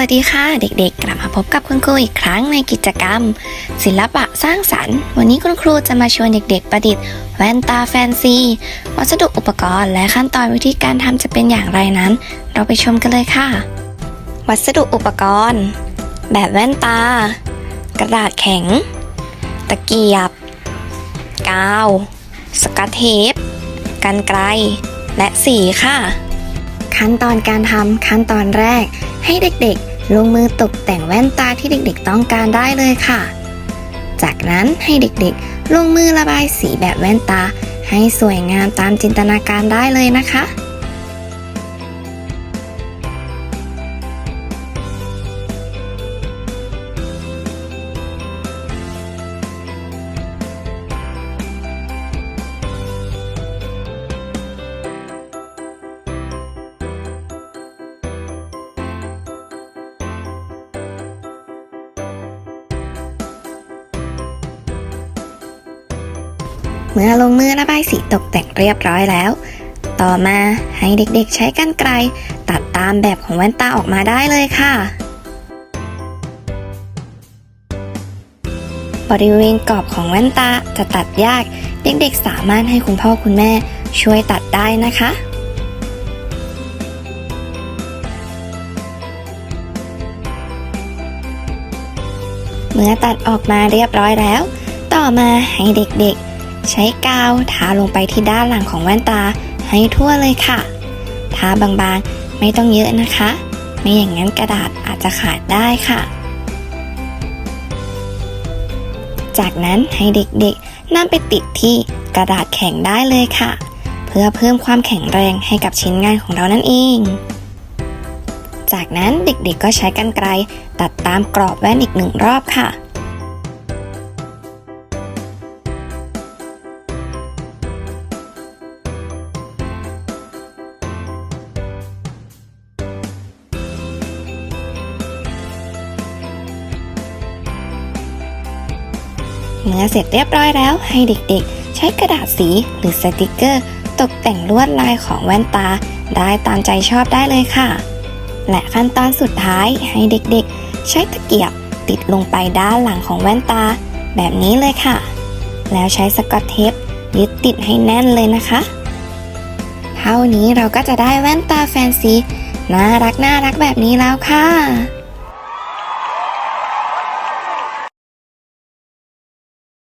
วัสดีค่ะ เด็กๆ กลับมาพบกับคุณครูอีกครั้งในกิจกรรม ศิลปะสร้างสรรค์ วันนี้คุณครูจะมาชวนเด็กๆ ประดิษฐ์ แว่นตาแฟนซี วัสดุอุปกรณ์และขั้นตอนวิธีการทำจะเป็นอย่างไรนั้น เราไปชมกันเลยค่ะ วัสดุอุปกรณ์ แบบแว่นตา กระดาษแข็ง ตะเกียบ กาว สกอตเทปกันไกล และสีค่ะ ขั้นตอนการทำขั้นตอนแรก ให้เด็กๆ ลงมือตกแต่งแว่นตาที่เด็กๆต้องการได้เลยค่ะ จากนั้นให้เด็กๆ ลงมือระบายสีแบบแว่นตา ให้สวยงามตามจินตนาการได้เลยนะคะ เมื่อลงมือระบายสีตกแต่งเรียบร้อยแล้ว ต่อมาให้เด็กๆใช้กรรไกรตัดตามแบบของแว่นตาออกมาได้เลยค่ะ บริเวณกรอบของแว่นตาจะตัดยาก เด็กๆสามารถให้คุณพ่อคุณแม่ช่วยตัดได้นะคะเมื่อตัดออกมาเรียบร้อยแล้ว ต่อมาให้เด็กๆ ใช้กาวทาลงไปที่ด้านหลังของแว่นตาให้ทั่วเลยค่ะ ทาบางๆไม่ต้องเยอะนะคะ ไม่อย่างนั้นกระดาษอาจจะขาดได้ค่ะ จากนั้นให้เด็กๆนำไปติดที่กระดาษแข็งได้เลยค่ะ เพื่อเพิ่มความแข็งแรงให้กับชิ้นงานของเรานั่นเองจากนั้นเด็กๆก็ใช้กรรไกรตัดตามกรอบแว่นอีกหนึ่งรอบค่ะ เมื่อเสร็จเรียบร้อยแล้วให้เด็กๆ ใช้กระดาษสีหรือสติกเกอร์ ตกแต่งลวดลายของแว่นตา ได้ตามใจชอบได้เลยค่ะ และขั้นตอนสุดท้ายให้เด็กๆ ใช้ตะเกียบติดลงไปด้านหลังของแว่นตา แบบนี้เลยค่ะ แล้วใช้สกอตเทปยึดติดให้แน่นเลยนะคะ เท่านี้เราก็จะได้แว่นตาแฟนซีน่ารักน่ารักแบบนี้แล้วค่ะ